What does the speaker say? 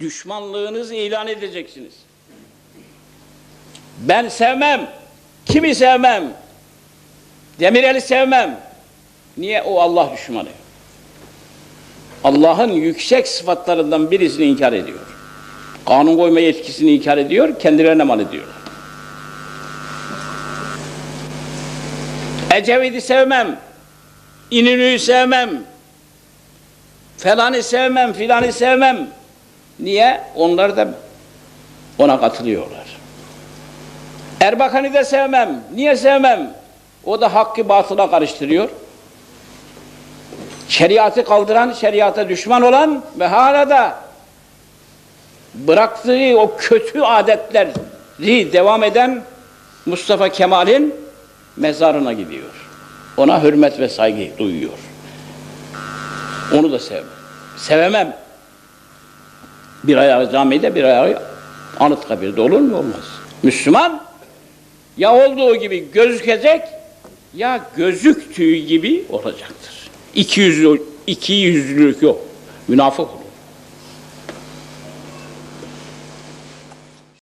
Düşmanlığınızı ilan edeceksiniz. Ben sevmem. Kimi sevmem? Demirel'i sevmem. Niye? O Allah düşmanı. Allah'ın yüksek sıfatlarından birisini inkar ediyor. Kanun koyma yetkisini inkar ediyor, kendilerine mal ediyorlar. Ecevit'i sevmem, İnönü'yü sevmem, falanı sevmem, filanı sevmem. Niye? Onlar da ona katılıyorlar. Erbakan'ı da sevmem. Niye sevmem? O da hakkı batıla karıştırıyor. Şeriatı kaldıran, şeriata düşman olan ve hala da bıraktığı o kötü adetleri devam eden Mustafa Kemal'in mezarına gidiyor. Ona hürmet ve saygı duyuyor. Onu da sevmem. Sevemem. Bir ayağı camide, bir ayağı Anıtkabir'de olur mu? Olmaz. Müslüman ya olduğu gibi gözükecek ya gözüktüğü gibi olacaktır. İki, yüzlü, iki yüzlülük yok. Münafık olur.